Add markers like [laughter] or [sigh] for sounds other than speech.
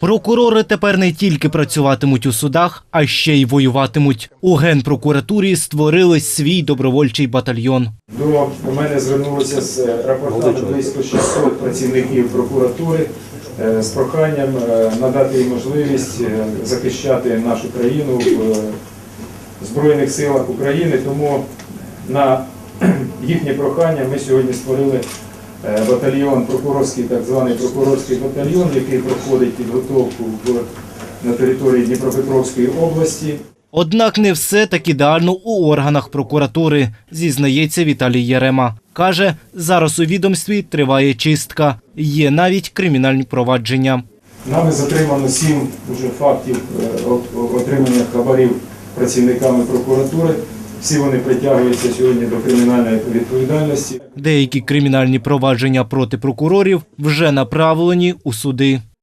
Прокурори тепер не тільки працюватимуть у судах, а ще й воюватимуть. У генпрокуратурі створили свій добровольчий батальйон. До мене звернулося з рапортами близько 600 працівників прокуратури е, з проханням е, надати їм можливість е, захищати нашу країну в Збройних силах України. Тому на [clears throat] їхнє прохання ми сьогодні створили батальйон, прокурорський, так званий прокурорський батальйон, який проходить підготовку в, на території Дніпропетровської області. Однак не все так ідеально у органах прокуратури, зізнається Віталій Єрема. Каже, зараз у відомстві триває чистка. Є навіть кримінальні провадження. Нами затримано сім уже фактів е, отримання хабарів працівниками прокуратури. Всі вони притягуються сьогодні до кримінальної відповідальності. Деякі кримінальні провадження проти прокурорів вже направлені у суди.